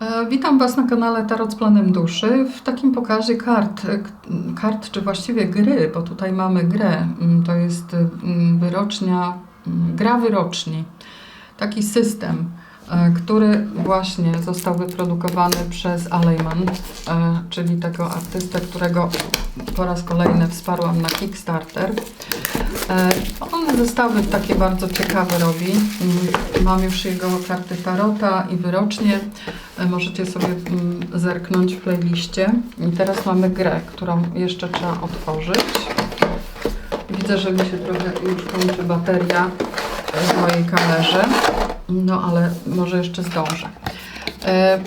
E, Witam Was na kanale Tarot z Planem Duszy w takim pokazie kart, kart czy właściwie gry, bo tutaj mamy grę. Mm, To jest mm, wyrocznia, mm, gra wyroczni. Taki system, e, który właśnie został wyprodukowany przez Alejman, e, czyli tego artystę, którego po raz kolejny wsparłam na Kickstarter. E, On zestawy takie bardzo ciekawe robi. Mam już jego karty tarota i wyrocznie. E, Możecie sobie mm, zerknąć w playliście. I teraz mamy grę, którą jeszcze trzeba otworzyć. Widzę, że mi się trochę już kończy bateria w mojej kamerze. No ale może jeszcze zdążę. E,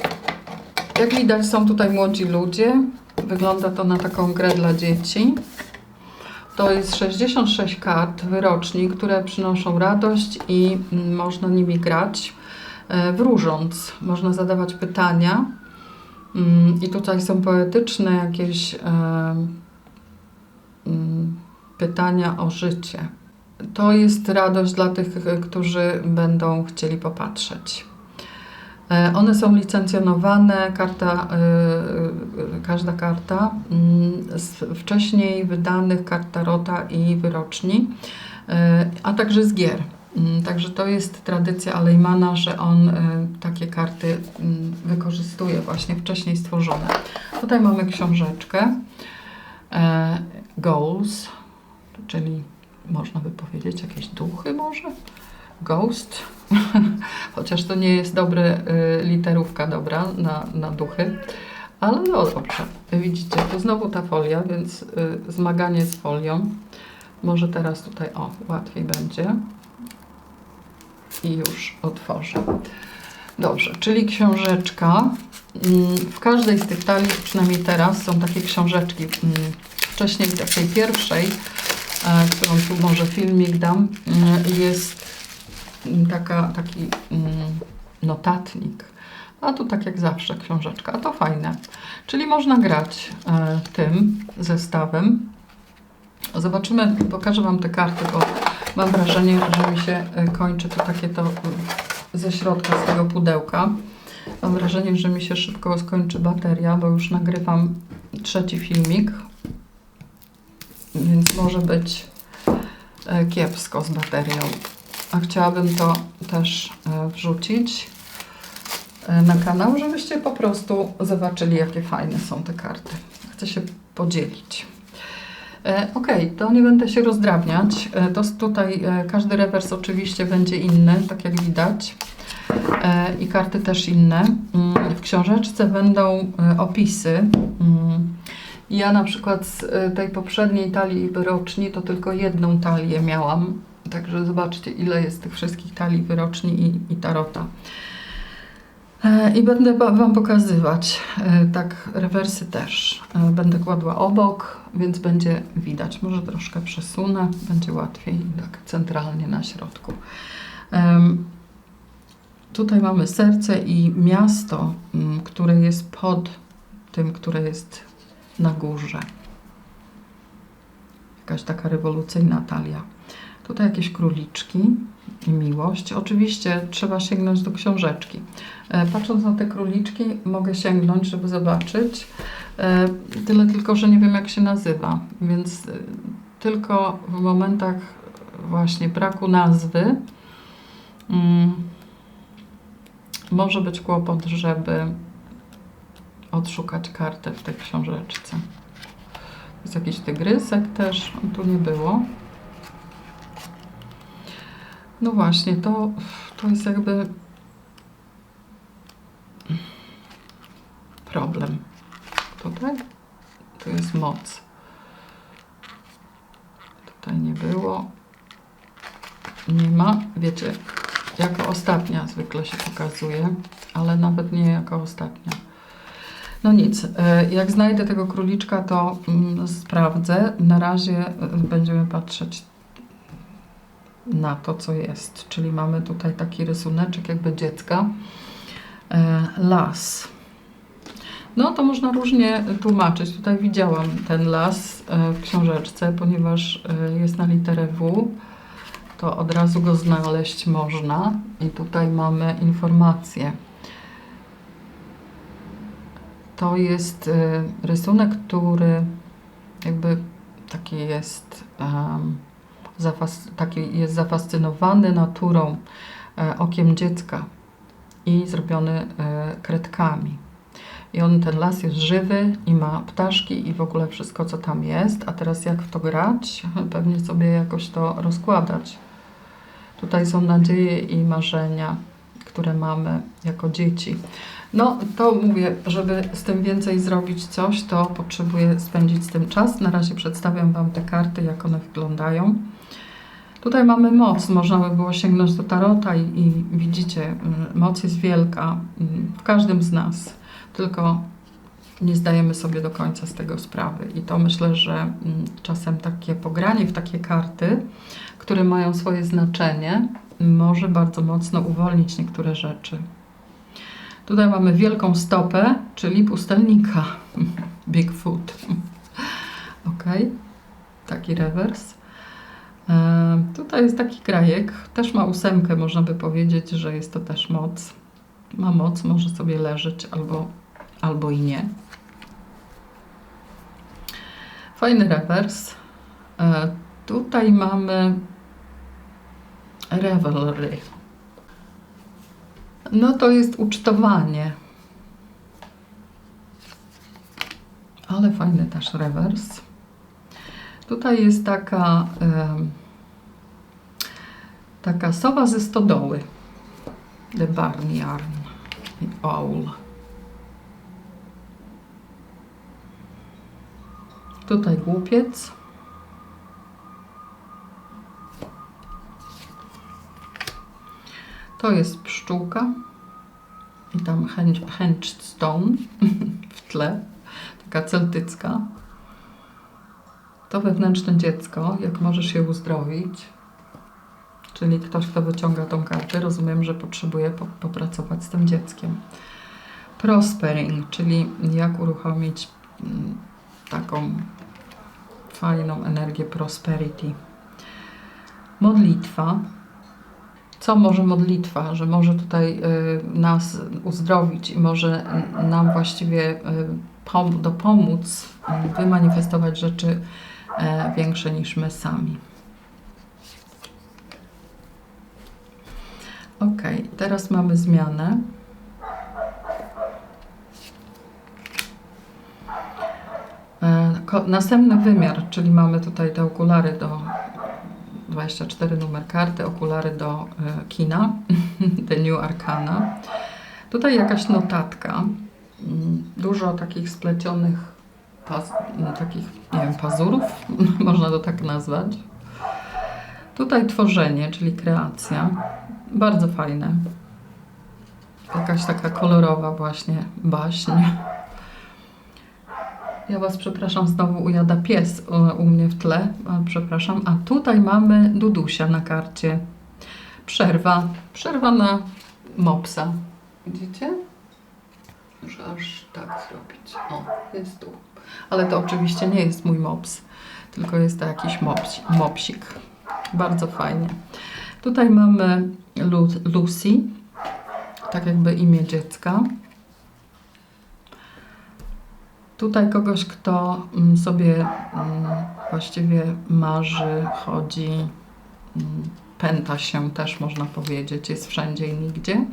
Jak widać są tutaj młodzi ludzie. Wygląda to na taką grę dla dzieci. To jest 66 kart wyroczni, które przynoszą radość i można nimi grać e, wróżąc. Można zadawać pytania. Mm, I tutaj są poetyczne jakieś e, mm, pytania o życie. To jest radość dla tych, którzy będą chcieli popatrzeć. E, One są licencjonowane, karta, e, e, każda karta mm, z wcześniej wydanych kart tarota i wyroczni, a także z gier. Mm, Także to jest tradycja Alejmana, że on takie karty mm, wykorzystuje właśnie wcześniej stworzone. Tutaj mamy książeczkę Goals, czyli można by powiedzieć jakieś duchy może? Ghost, chociaż to nie jest dobre y, literówka dobra na, na duchy, ale no dobrze. Widzicie, tu znowu ta folia, więc y, zmaganie z folią. Może teraz tutaj, o, łatwiej będzie. I już otworzę. Dobrze, czyli książeczka. Mm, W każdej z tych talii, przynajmniej teraz, są takie książeczki. Mm, Wcześniej w takiej pierwszej, e, którą tu może filmik dam, mm, jest taka, taki mm, notatnik. A tu tak jak zawsze książeczka, a to fajne. Czyli można grać e, tym zestawem. Zobaczymy, pokażę Wam te karty, bo mam wrażenie, że mi się e, kończy to takie to mm, ze środka z tego pudełka. Mam wrażenie, że mi się szybko skończy bateria, bo już nagrywam trzeci filmik, więc może być e, kiepsko z baterią. A chciałabym to też e, wrzucić e, na kanał, żebyście po prostu zobaczyli, jakie fajne są te karty. Chcę się podzielić. E, Ok, to nie będę się rozdrabniać. To tutaj każdy rewers oczywiście będzie inny, tak jak widać. I karty też inne. Mm, W książeczce będą opisy. Mm, Ja na przykład z tej poprzedniej talii wyroczni to tylko jedną talię miałam. Także zobaczcie, ile jest tych wszystkich talii wyroczni i, i tarota. E, I będę Wam pokazywać. e, Tak, rewersy też. E, Będę kładła obok, więc będzie widać. Może troszkę przesunę, będzie łatwiej tak centralnie na środku. Tutaj mamy serce i miasto, mm, które jest pod tym, które jest na górze. Jakaś taka rewolucyjna talia. Tutaj jakieś króliczki i miłość. Oczywiście trzeba sięgnąć do książeczki. E, Patrząc na te króliczki, mogę sięgnąć, żeby zobaczyć. E, Tyle tylko, że nie wiem, jak się nazywa, więc e, tylko w momentach właśnie braku nazwy mm, może być kłopot, żeby odszukać kartę w tej książeczce. Jest jakiś tygrysek też, tu nie było. No właśnie, to, to jest jakby problem. Tutaj? Tu jest moc. Tutaj nie było. Nie ma. Wiecie, jako ostatnia zwykle się pokazuje, ale nawet nie jako ostatnia. No nic, e, jak znajdę tego króliczka, to mm, sprawdzę. Na razie e, będziemy patrzeć na to, co jest. Czyli mamy tutaj taki rysuneczek jakby dziecka. E, Las. No to można różnie tłumaczyć. Tutaj widziałam ten las e, w książeczce, ponieważ e, jest na literę W. To od razu go znaleźć można. I tutaj mamy informacje. to jest rysunek, który jakby taki jest, em, zafas- taki jest zafascynowany naturą, e, okiem dziecka i zrobiony e, kredkami. I on, ten las jest żywy i ma ptaszki i w ogóle wszystko, co tam jest. A teraz jak w to grać? Pewnie sobie jakoś to rozkładać. Tutaj są nadzieje i marzenia, które mamy jako dzieci. No, to mówię, żeby z tym więcej zrobić coś, to potrzebuję spędzić z tym czas. Na razie przedstawiam Wam te karty, jak one wyglądają. Tutaj mamy moc, można by było sięgnąć do tarota i, i widzicie, mm, moc jest wielka mm, w każdym z nas, tylko nie zdajemy sobie do końca z tego sprawy. I to myślę, że mm, czasem takie pogranie w takie karty, które mają swoje znaczenie, może bardzo mocno uwolnić niektóre rzeczy. Tutaj mamy wielką stopę, czyli pustelnika. Bigfoot. ok. Taki rewers. E, tutaj jest taki krajek, też ma ósemkę, można by powiedzieć, że jest to też moc. Ma moc, może sobie leżeć albo, albo i nie. Fajny rewers. E, tutaj mamy revelry. No to jest ucztowanie. Ale fajny też rewers. Tutaj jest taka, taka sowa ze stodoły. The Barnyard i Owl. Tutaj głupiec. To jest pszczółka. I tam hench, henchstone w tle. Taka celtycka. To wewnętrzne dziecko, jak możesz się uzdrowić. Czyli ktoś, kto wyciąga tą kartę, rozumiem, że potrzebuje po, popracować z tym dzieckiem. Prospering, czyli jak uruchomić mm, taką fajną energię prosperity. Modlitwa. Co może modlitwa? Że może tutaj y, nas uzdrowić i może y, nam właściwie y, pom- dopomóc wymanifestować rzeczy e, większe niż my sami. Ok, teraz mamy zmianę. E, Następny wymiar, czyli mamy tutaj te okulary do 24 numer karty, okulary do e, kina, The New Arcana. Tutaj jakaś notatka, mm, dużo takich splecionych takich, nie wiem, pazurów, można to tak nazwać. Tutaj tworzenie, czyli kreacja, bardzo fajne. Jakaś taka kolorowa właśnie baśń. Ja Was przepraszam, znowu ujada pies u, u mnie w tle, przepraszam. A tutaj mamy Dudusia na karcie. Przerwa. Przerwa na mopsa. Widzicie? Muszę aż tak zrobić. O, jest tu. Ale to oczywiście nie jest mój mops, tylko jest to jakiś mops, mopsik. Bardzo fajnie. Tutaj mamy Lu Lucy, tak jakby imię dziecka. Tutaj kogoś, kto mm, sobie mm, właściwie marzy, chodzi, mm, pęta się też można powiedzieć, jest wszędzie i nigdzie.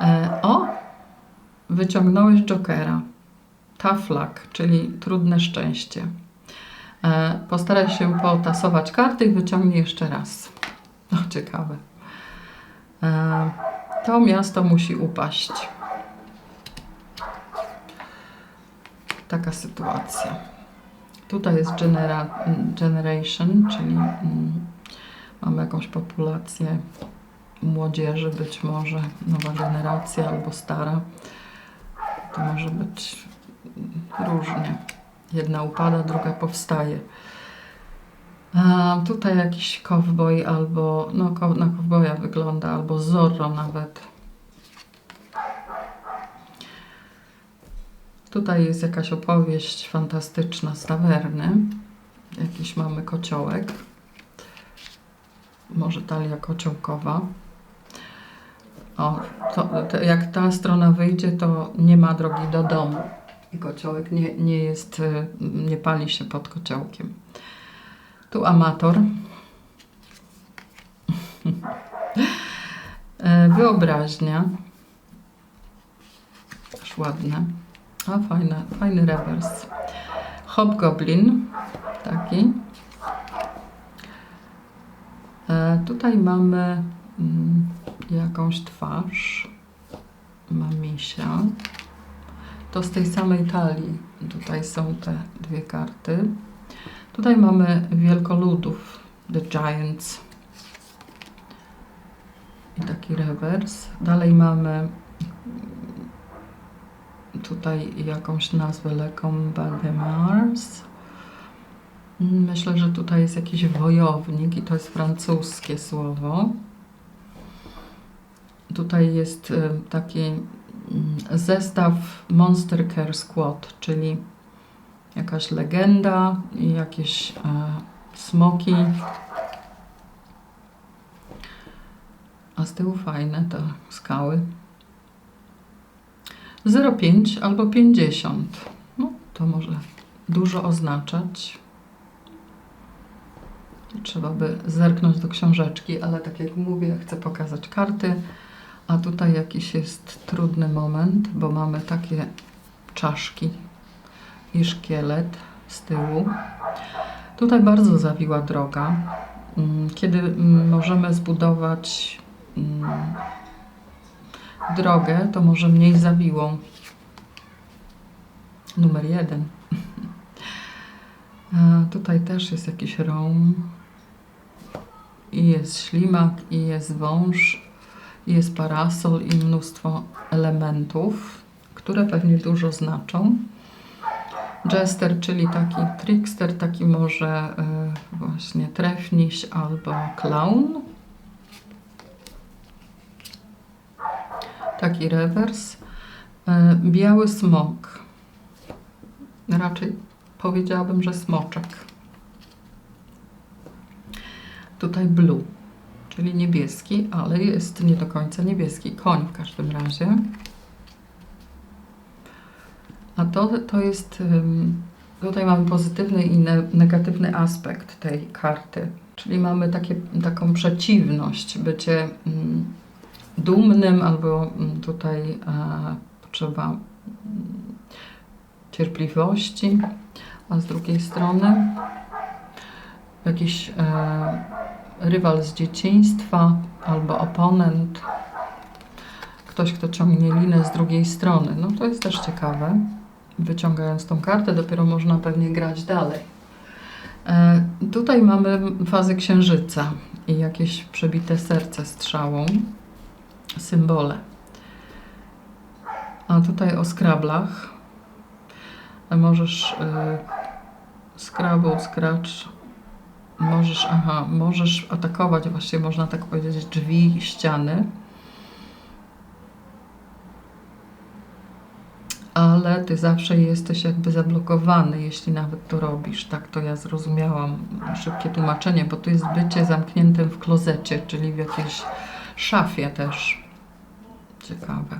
E, o, wyciągnąłeś Jokera. Luck, czyli trudne szczęście. E, postaraj się potasować karty i wyciągnij jeszcze raz. No, ciekawe. E, to miasto musi upaść. Taka sytuacja. Tutaj jest genera, generation, czyli mm, mamy jakąś populację młodzieży, być może nowa generacja albo stara. To może być różnie. Jedna upada, druga powstaje. A tutaj jakiś cowboy albo, no na cowboya wygląda, albo Zorro nawet. Tutaj jest jakaś opowieść fantastyczna z tawerny. Jakiś mamy kociołek. Może talia kociołkowa. O, to, to jak ta strona wyjdzie, to nie ma drogi do domu. I kociołek nie, nie jest, y, nie pali się pod kociołkiem. Tu amator. E, Wyobraźnia. Też ładne. A fajne, fajny rewers. Hobgoblin. Taki. E, tutaj mamy mm, jakąś twarz. Mamisia. To z tej samej talii. Tutaj są te dwie karty. Tutaj mamy wielkoludów. The Giants. I taki rewers. Dalej mamy tutaj jakąś nazwę Le Combat de Mars. Myślę, że tutaj jest jakiś wojownik i to jest francuskie słowo. Tutaj jest y, taki zestaw Monster Care Squad, czyli jakaś legenda i jakieś e, smoki. A z tyłu fajne te skały. 0,5 albo 50. No, to może dużo oznaczać. Trzeba by zerknąć do książeczki, ale tak jak mówię, chcę pokazać karty. A tutaj jakiś jest trudny moment, bo mamy takie czaszki i szkielet z tyłu. Tutaj bardzo zawiła droga. Mm, Kiedy mm, możemy zbudować mm, drogę, to może mniej zawiłą. Numer jeden. Tutaj też jest jakiś rom. I jest ślimak, i jest wąż, jest parasol, i mnóstwo elementów, które pewnie dużo znaczą. Jester, czyli taki trickster, taki może y, właśnie trefniś albo clown. Taki rewers. Y, biały smok. Raczej powiedziałabym, że smoczek. Tutaj blue, czyli niebieski, ale jest nie do końca niebieski. Koń w każdym razie. A to, to jest. Tutaj mamy pozytywny i ne negatywny aspekt tej karty. Czyli mamy takie, taką przeciwność, bycie mm, dumnym, albo mm, tutaj e, potrzeba mm, cierpliwości, a z drugiej strony jakiś e, rywal z dzieciństwa albo oponent, ktoś, kto ciągnie linę z drugiej strony. No to jest też ciekawe. Wyciągając tą kartę, dopiero można pewnie grać dalej. E, tutaj mamy fazę księżyca i jakieś przebite serce strzałą, symbole. A tutaj o skrablach. E, Możesz y, Scrabble, Scratch. Możesz, aha, możesz atakować, właściwie można tak powiedzieć, drzwi, ściany. ale ty zawsze jesteś jakby zablokowany, jeśli nawet to robisz. Tak to ja zrozumiałam. Szybkie tłumaczenie, bo to jest bycie zamkniętym w klozecie, czyli w jakiejś szafie też. Ciekawe.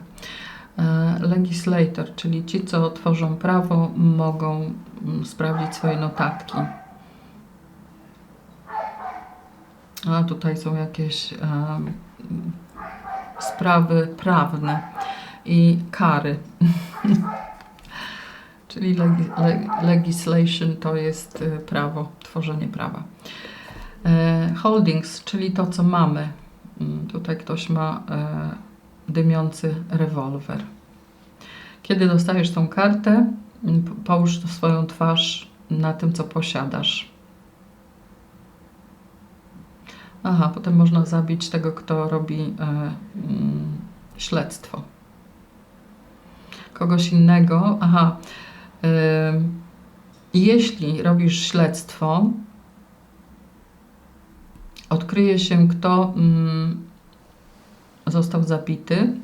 E, Legislator, czyli ci, co tworzą prawo, mogą mm, sprawdzić swoje notatki. A tutaj są jakieś sprawy prawne i kary. Czyli legi le legislation to jest y, prawo, tworzenie prawa. E, holdings, czyli to, co mamy. Mm, Tutaj ktoś ma e, dymiący rewolwer. Kiedy dostajesz tą kartę, mm, po- połóż swoją twarz na tym, co posiadasz. Aha, potem można zabić tego, kto robi e, mm, śledztwo kogoś innego. Aha. ym, jeśli robisz śledztwo, odkryje się, kto ym, został zabity,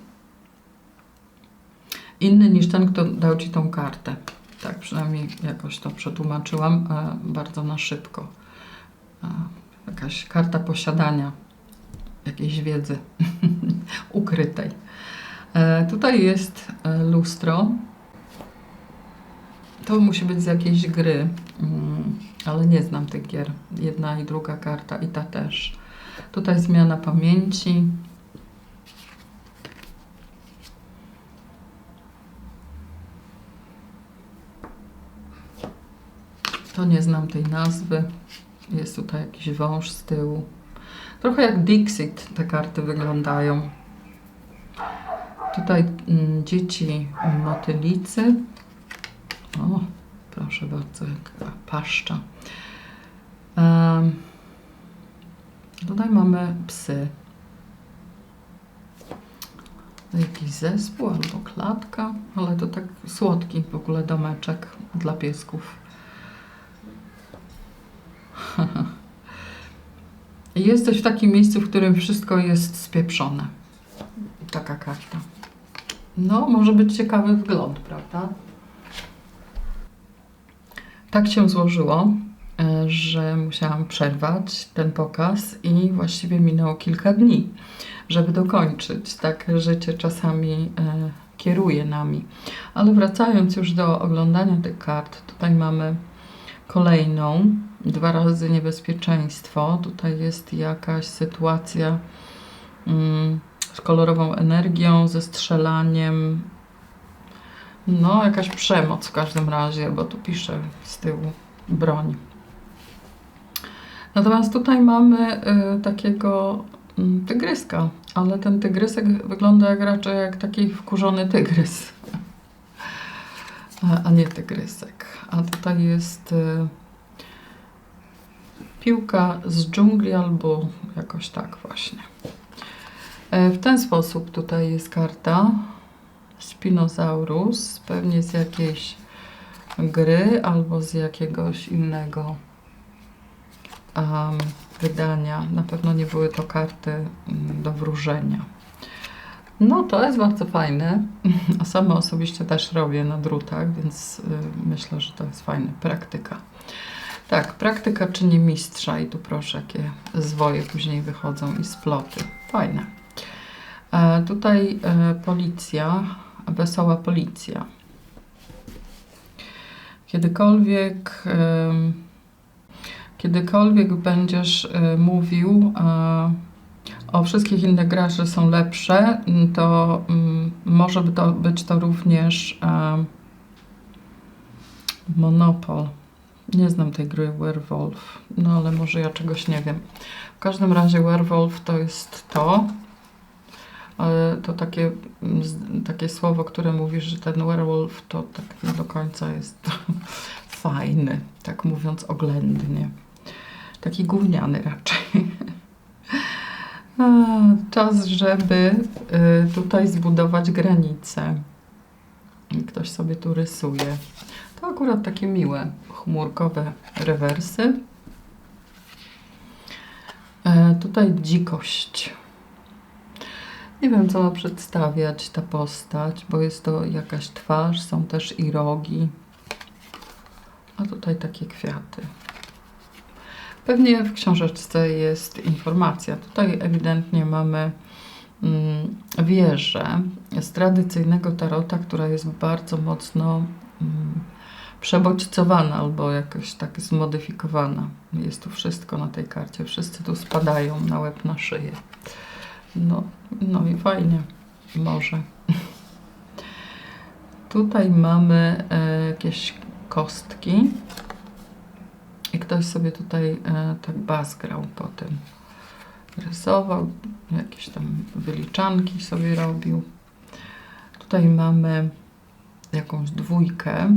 inny niż ten, kto dał ci tą kartę. Tak przynajmniej jakoś to przetłumaczyłam e, bardzo na szybko. Jakaś karta posiadania jakiejś wiedzy ukrytej. E, Tutaj jest e, lustro. To musi być z jakiejś gry, mm, ale nie znam tych gier. Jedna i druga karta i ta też. Tutaj zmiana pamięci. To nie znam tej nazwy. Jest tutaj jakiś wąż z tyłu. Trochę jak Dixit te karty wyglądają. Tutaj mm, dzieci motylicy. O, proszę bardzo, jaka paszcza. Em, tutaj mamy psy. Jakiś zespół albo klatka, ale to tak słodki w ogóle domeczek dla piesków. Jesteś w takim miejscu, w którym wszystko jest spieprzone. Taka karta. No, może być ciekawy wgląd, prawda? Tak się złożyło, e, że musiałam przerwać ten pokaz i właściwie minęło kilka dni, żeby dokończyć. Tak życie czasami e, kieruje nami. Ale wracając już do oglądania tych kart, tutaj mamy kolejną, dwa razy niebezpieczeństwo. Tutaj jest jakaś sytuacja mm, z kolorową energią, ze strzelaniem. No, jakaś przemoc w każdym razie, bo tu pisze z tyłu broń. Natomiast tutaj mamy y, takiego mm, tygryska, ale ten tygrysek wygląda jak raczej jak taki wkurzony tygrys, a, nie tygrysek. A tutaj jest y, piłka z dżungli albo jakoś tak właśnie. E, W ten sposób tutaj jest karta Spinosaurus, pewnie z jakiejś gry albo z jakiegoś innego em, wydania. Na pewno nie były to karty mm, do wróżenia. No to jest bardzo fajne. A sama osobiście też robię na drutach, więc y, myślę, że to jest fajna praktyka. Tak, praktyka czyni mistrza i tu proszę, jakie zwoje później wychodzą i sploty. Fajne. E, tutaj e, policja, wesoła policja. Kiedykolwiek, em, kiedykolwiek będziesz e, mówił e, o wszystkich innych grach, że są lepsze, m, to mm, może to być to również e, Monopol. Nie znam tej gry Werewolf, no ale może ja czegoś nie wiem. W każdym razie Werewolf to jest to, ale to takie, mm, takie słowo, które mówi, że ten werewolf to tak nie do końca jest fajny, tak mówiąc oględnie. Taki gówniany raczej. Czas, żeby y, tutaj zbudować granicę. I Ktoś sobie tu rysuje. To akurat takie miłe, chmurkowe rewersy. E, tutaj dzikość. Nie wiem, co ma przedstawiać ta postać, bo jest to jakaś twarz, są też i rogi. A tutaj takie kwiaty. Pewnie w książeczce jest informacja. Tutaj ewidentnie mamy mm, wieżę z tradycyjnego tarota, która jest bardzo mocno mm, przebodźcowana albo jakoś tak zmodyfikowana. Jest tu wszystko na tej karcie. Wszyscy tu spadają na łeb, na szyję. No, no i fajnie. Może. Tutaj mamy e, jakieś kostki. I ktoś sobie tutaj e, tak bas grał po tym. Rysował, jakieś tam wyliczanki sobie robił. Tutaj mamy jakąś dwójkę.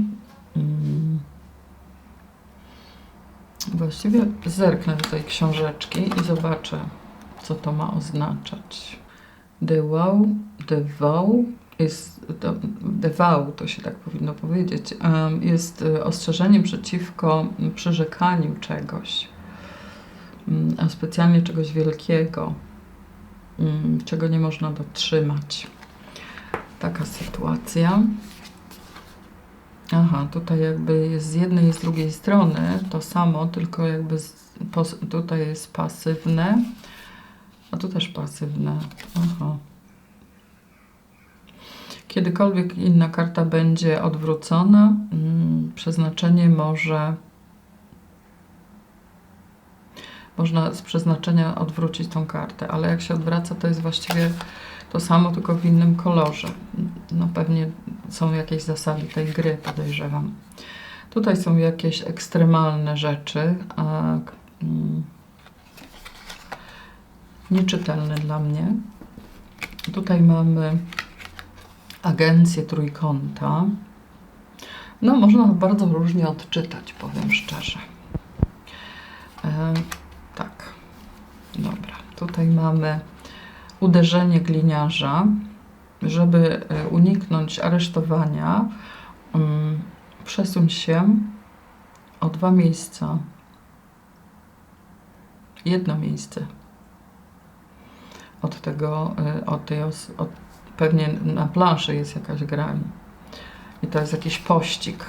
Właściwie zerknę do tej książeczki i zobaczę, co to ma oznaczać. Dewał, dewał jest, to, dewał to się tak powinno powiedzieć, jest e, ostrzeżeniem przeciwko przyrzekaniu czegoś, a specjalnie czegoś wielkiego, czego nie można dotrzymać. Taka sytuacja. Aha, tutaj jakby jest z jednej i z drugiej strony to samo, tylko jakby z, pos, tutaj jest pasywne, a tu też pasywne. Aha. Kiedykolwiek inna karta będzie odwrócona, mm, przeznaczenie może. Można z przeznaczenia odwrócić tą kartę, ale jak się odwraca, to jest właściwie to samo, tylko w innym kolorze. No pewnie są jakieś zasady tej gry, podejrzewam. Tutaj są jakieś ekstremalne rzeczy, a, mm, nieczytelne dla mnie. Tutaj mamy agencję trójkąta. No, można bardzo różnie odczytać, powiem szczerze. E, tak, dobra. Tutaj mamy uderzenie gliniarza, żeby e, uniknąć aresztowania. mm, Przesuń się o dwa miejsca. Jedno miejsce od tego, y, od tej os- od, pewnie na planszy jest jakaś gra i to jest jakiś pościg.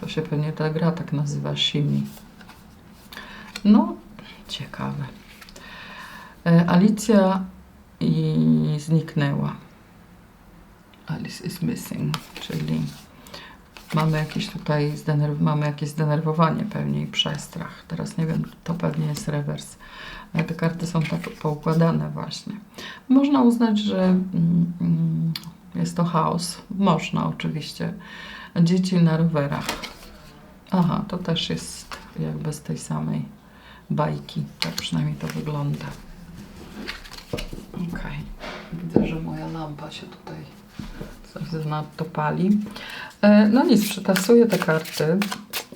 To się pewnie ta gra tak nazywa, Shimi. No, ciekawe. E, Alicja i zniknęła. Alice is missing, czyli mamy jakieś tutaj mamy jakieś zdenerwowanie pewnie i przestrach. Teraz nie wiem, to pewnie jest rewers. Ale te karty są tak poukładane właśnie. Można uznać, że mm, mm, jest to chaos. Można oczywiście. Dzieci na rowerach. Aha, to też jest jakby z tej samej bajki. Tak przynajmniej to wygląda. Okej. Widzę, że moja lampa się tutaj coś zanadto pali. E, No nic, przetasuję te karty.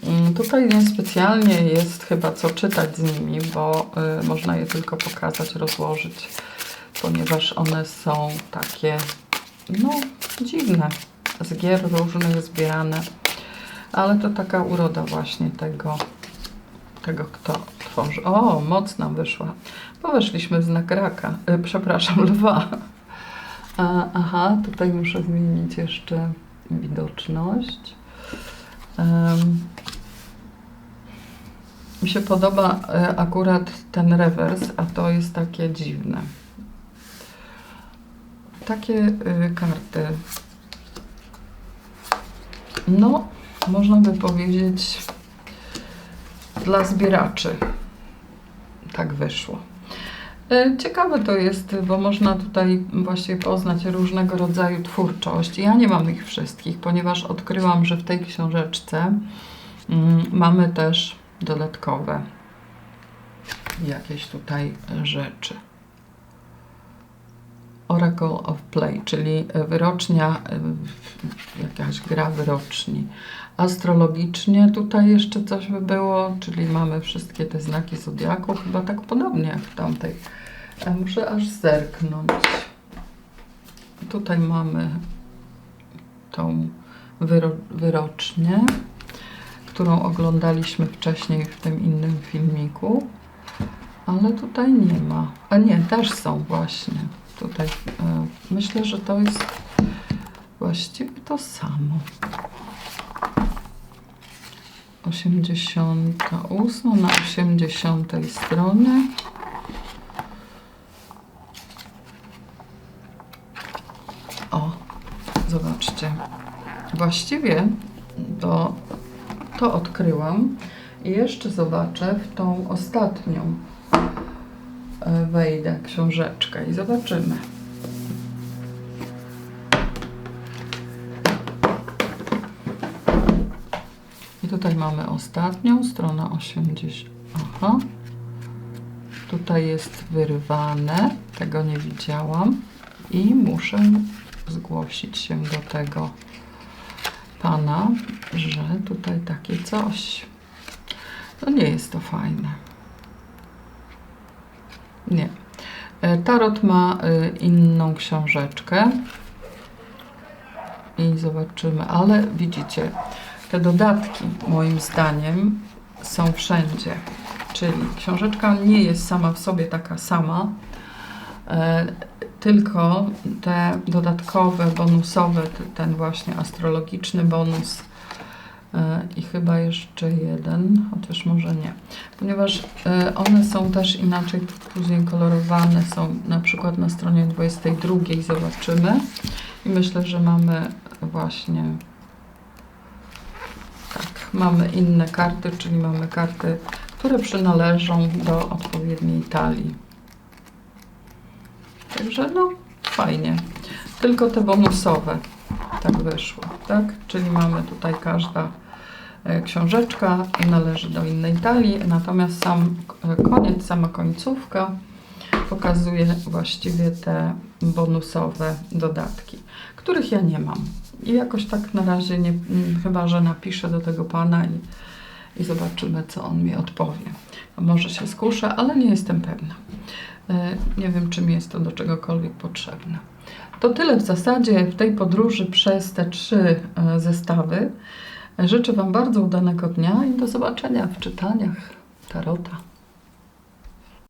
Mm, Tutaj niespecjalnie jest chyba co czytać z nimi, bo y, można je tylko pokazać, rozłożyć, ponieważ one są takie, no, dziwne, z gier różnych zbierane, ale to taka uroda właśnie tego, tego kto tworzy. O, moc nam wyszła, weszliśmy w znak raka, y, przepraszam, lwa. A, aha, tutaj muszę zmienić jeszcze widoczność. Em, mi się podoba e, akurat ten rewers, a to jest takie dziwne. Takie y, karty. No, można by powiedzieć dla zbieraczy. Tak wyszło. E, Ciekawe to jest, bo można tutaj właśnie poznać różnego rodzaju twórczość. Ja nie mam ich wszystkich, ponieważ odkryłam, że w tej książeczce mm, mamy też dodatkowe jakieś tutaj rzeczy. Oracle of Play, czyli wyrocznia, y, jakaś gra wyroczni. Astrologicznie tutaj jeszcze coś by było, czyli mamy wszystkie te znaki zodiaku, chyba tak podobnie jak w tamtej. Muszę aż zerknąć. Tutaj mamy tą wyro wyrocznię, którą oglądaliśmy wcześniej w tym innym filmiku, ale tutaj nie ma. A nie, też są właśnie. Tutaj e, myślę, że to jest właściwie to samo. 88 na 80 stronie. O, zobaczcie. Właściwie to, to odkryłam i jeszcze zobaczę w tą ostatnią. E, Wejdę książeczkę i zobaczymy. Mamy ostatnią, strona 80. Aha. Tutaj jest wyrwane, tego nie widziałam i muszę zgłosić się do tego pana, że tutaj takie coś. No nie jest to fajne. Nie. E, Tarot ma y, inną książeczkę i zobaczymy, ale widzicie, te dodatki moim zdaniem są wszędzie. Czyli książeczka nie jest sama w sobie taka sama, e, tylko te dodatkowe, bonusowe, ten właśnie astrologiczny bonus e, i chyba jeszcze jeden, chociaż może nie, ponieważ e, one są też inaczej później kolorowane, są na przykład na stronie 22 zobaczymy i myślę, że mamy właśnie mamy inne karty, czyli mamy karty, które przynależą do odpowiedniej talii. Także no, fajnie. Tylko te bonusowe tak wyszło, tak? Czyli mamy tutaj każda e, książeczka należy do innej talii, natomiast sam e, koniec, sama końcówka pokazuje właściwie te bonusowe dodatki, których ja nie mam. I jakoś tak na razie nie, mm, chyba że napiszę do tego pana i, i zobaczymy, co on mi odpowie. Może się skuszę, ale nie jestem pewna. E, Nie wiem, czy mi jest to do czegokolwiek potrzebne. To tyle w zasadzie w tej podróży przez te trzy e, zestawy. Życzę Wam bardzo udanego dnia i do zobaczenia w czytaniach Tarota.